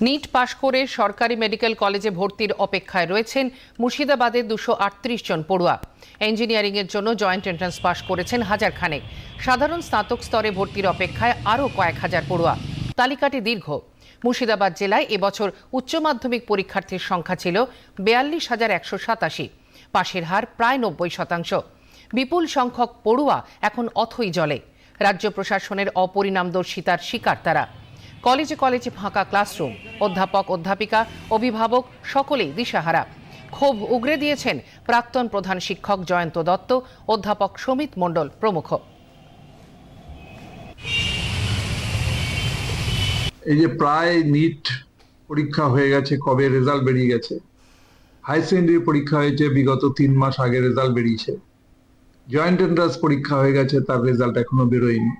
NEET পাশ করে সরকারি medical কলেজে ভর্তির অপেক্ষায় রয়েছেন মুর্শিদাবাদের দুশো আটত্রিশ জন পড়ুয়া। ইঞ্জিনিয়ারিংয়ের জন্য জয়েন্ট এন্ট্রান্স পাশ করেছেন হাজার খানেক সাধারণ স্নাতক স্তরে ভর্তির অপেক্ষায় আরও কয়েক হাজার পড়ুয়া। তালিকাটি দীর্ঘ। মুর্শিদাবাদ জেলায় এবছর উচ্চ মাধ্যমিক পরীক্ষার্থীর সংখ্যা ছিল বেয়াল্লিশ হাজার একশো সাতাশি। পাশের হার প্রায় নব্বই শতাংশ। বিপুল সংখ্যক পড়ুয়া এখন অথই জলে। রাজ্য প্রশাসনের অপরিণামদর্শিতার শিকার তারা। কলেজে কলেজে ফাঁকা ক্লাসরুম। অধ্যাপক, অধ্যাপিকা, অভিভাবক সকলেই দিশাহারা। ক্ষোভ উগরে দিয়েছেন প্রাক্তন প্রধান শিক্ষক জয়ন্ত দত্ত, অধ্যাপক সমিত মণ্ডল প্রমুখ। এই যে প্রায় নিট পরীক্ষা হয়ে গেছে, কবে রেজাল্ট বেরিয়ে গেছে? হাই সেকেন্ডারি পরীক্ষা হয়েছে, বিগত তিন মাস আগে রেজাল্ট বেরিয়েছে। জয়েন্ট এন্ট্রান্স পরীক্ষা হয়ে গেছে, তার রেজাল্ট এখনও বেরোয়নি।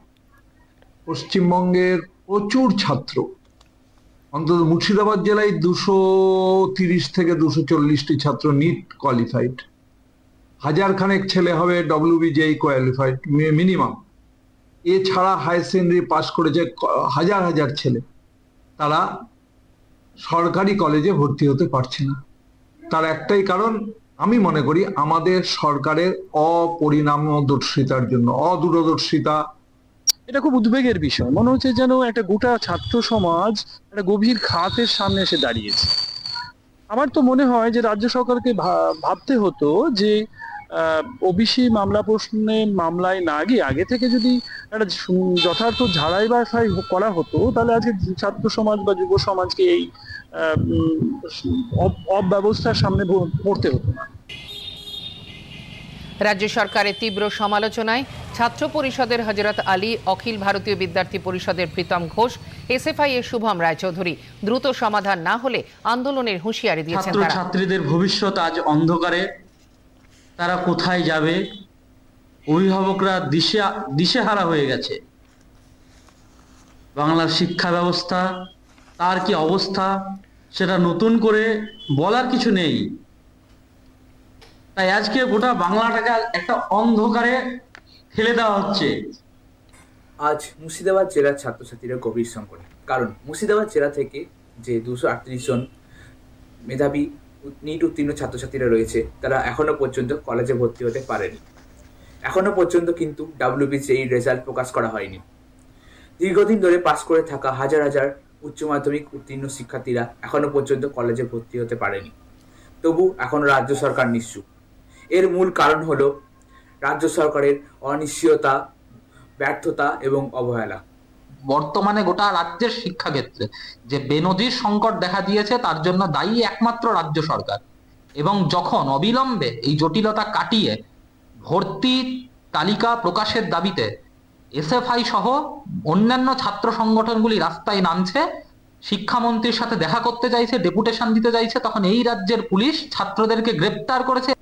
পশ্চিমবঙ্গের প্রচুর ছাত্র। অন্তত মুর্শিদাবাদ জেলায় দুশো তিরিশ থেকে দুশো চল্লিশটি ছাত্র নিট কোয়ালিফাইড হাজার খানেক ছেলে হবে ডব্লিউবিজেই কোয়ালিফাইড মিনিমাম এছাড়া হায়ার সেকেন্ডারি পাশ করেছে হাজার হাজার ছেলে। তারা সরকারি কলেজে ভর্তি হতে পারছে না। তার একটাই কারণ, আমি মনে করি আমাদের সরকারের অপরিণামদর্শিতার জন্য, অদূরদর্শিতা এটা খুব উদ্বেগের বিষয়। মনে হচ্ছে যেন একটা গোটা ছাত্র সমাজ একটা গভীর খাতের সামনে এসে দাঁড়িয়েছে। আমার তো মনে হয় যে রাজ্য সরকারকে ভাবতে হতো যে ওবিসি মামলা প্রশ্নে মামলায় না গিয়ে আগে থেকে যদি একটা যথার্থ ঝাড়াই বাছাই হ- করা হতো, তাহলে আজকে ছাত্র সমাজ বা যুব সমাজকে এই অব- অব্যবস্থার সামনে পড়তে হতো না। রাজ্য সরকারের তীব্র সমালোচনায় ছাত্র পরিষদের হজরত আলী, অখিল ভারতীয় বিদ্যার্থী পরিষদের প্রীতম ঘোষ এসএফআই এর শুভম রায়চৌধুরী দ্রুত সমাধান না হলে আন্দোলনের হুঁশিয়ারি দিয়েছেন তারা। ছাত্রীদের ভবিষ্যৎ আজ অন্ধকারে। তারা কোথায় যাবে? অভিভাবকরা দিশে, দিশেহারা হয়ে গেছে। বাংলার শিক্ষা ব্যবস্থা, তার কি অবস্থা, সেটা নতুন করে বলার কিছু নেই। তাই আজকে গোটা বাংলাটাকে একটা অন্ধকারে ফেলে দেওয়া হচ্ছে। আজ মুর্শিদাবাদ জেলার ছাত্রছাত্রীরা গভীর সংকটে। কারণ মুর্শিদাবাদ জেলা থেকে যে দুশো আটত্রিশ জন মেধাবী নিট উত্তীর্ণ ছাত্রছাত্রীরা রয়েছে, তারা এখনও পর্যন্ত কলেজে ভর্তি হতে পারেনি। এখনও পর্যন্ত কিন্তু ডাব্লিউবিসি এই রেজাল্ট প্রকাশ করা হয়নি। দীর্ঘদিন ধরে পাস করে থাকা হাজার হাজার উচ্চ মাধ্যমিক উত্তীর্ণ শিক্ষার্থীরা এখনও পর্যন্ত কলেজে ভর্তি হতে পারেনি। তবু এখন রাজ্য সরকার নিশ্চুপ। এর মূল কারণ হল রাজ্য সরকারের অনিশ্চয়তা, ব্যর্থতা এবং অবহেলা। বর্তমানে গোটা রাজ্যের শিক্ষাক্ষেত্রে যে বেনজির সংকট দেখা দিয়েছে, তার জন্য দায়ী একমাত্র রাজ্য সরকার। এবং যখন অবিলম্বে এই জটিলতা কাটিয়ে ভর্তি তালিকা প্রকাশের দাবিতে এসএফআই সহ অন্যান্য ছাত্র সংগঠনগুলি রাস্তায় নামছে, শিক্ষামন্ত্রীর সাথে দেখা করতে চাইছে, ডেপুটেশন দিতে চাইছে, তখন এই রাজ্যের পুলিশ ছাত্রদেরকে গ্রেপ্তার করেছে